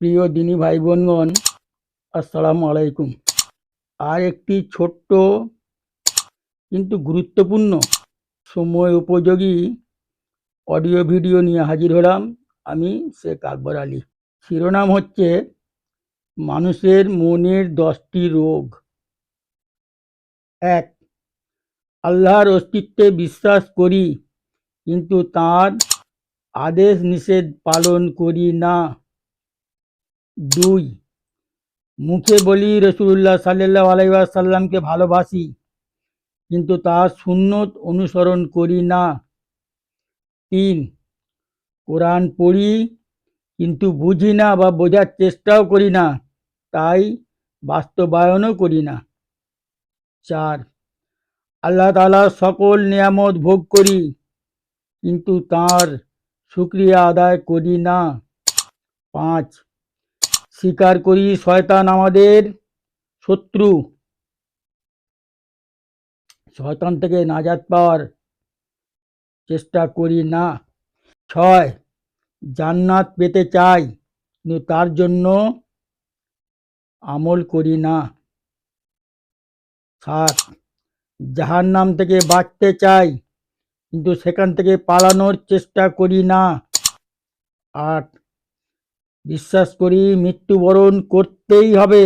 প্রিয় দিনী ভাই বোনগণ আসসালামু আলাইকুম। আর একটি ছোট্ট কিন্তু গুরুত্বপূর্ণ সময় উপযোগী অডিও ভিডিও নিয়ে হাজির হলাম আমি শেখ আকবর আলী। শিরোনাম হচ্ছে, মানুষের মনের দশটি রোগ। এক, আল্লাহর অস্তিত্বে বিশ্বাস করি, কিন্তু তার আদেশ নিষেধ পালন করি না। দুই, মুখে বলি রসুল্লাহ সাল্লাহ আলাইসাল্লামকে ভালোবাসি, কিন্তু তার সুন্নত অনুসরণ করি না। তিন, কোরআন পড়ি, কিন্তু বুঝি না বা বোঝার চেষ্টাও করি না, তাই বাস্তবায়নও করি না। চার, আল্লাহ তালার সকল নিয়ামত ভোগ করি, কিন্তু তার শুক্রিয়া আদায় করি না। পাঁচ স্বীকার করি, শয়তান আমাদের শত্রু। শয়তান থেকে নাজাত পাওয়ার চেষ্টা করি না। ছয়, জান্নাত পেতে চাই, কিন্তু তার জন্য আমল করি না। সাত নাম থেকে বাঁচতে চাই, কিন্তু সেখান থেকে পালানোর চেষ্টা করি না। আট বিশ্বাস করি মৃত্যুবরণ করতেই হবে,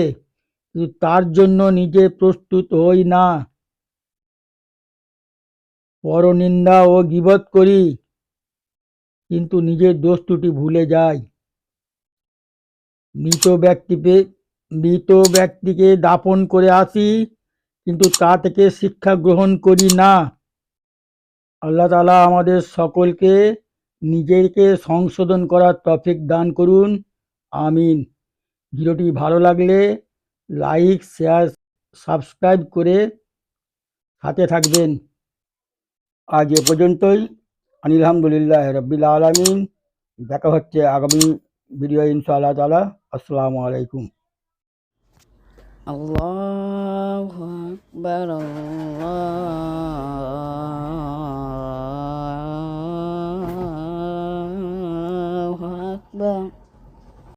কিন্তু তার জন্য নিজে প্রস্তুত হই না। পরনিন্দা ও গিবত করি, কিন্তু নিজের দোষ ত্রুটি ভুলে যাই। মৃত ব্যক্তিকে মৃত ব্যক্তিকে দাপন করে আসি, কিন্তু তা থেকে শিক্ষা গ্রহণ করি না। আল্লাহ তালা আমাদের সকলকে নিজেকে সংশোধন করার তফিক দান করুন। আমিন। ভিডিওটি ভালো লাগলে লাইক, শেয়ার, সাবস্ক্রাইব করে হাতে থাকবেন। আজ এ পর্যন্তই। আলহামদুলিল্লাহ রব্বিল আলমিন। দেখা হচ্ছে আগামী ভিডিও ইনশাআল্লাহ তালা আসসালামু আলাইকুম। আল্লাহ আল্লাহ 不。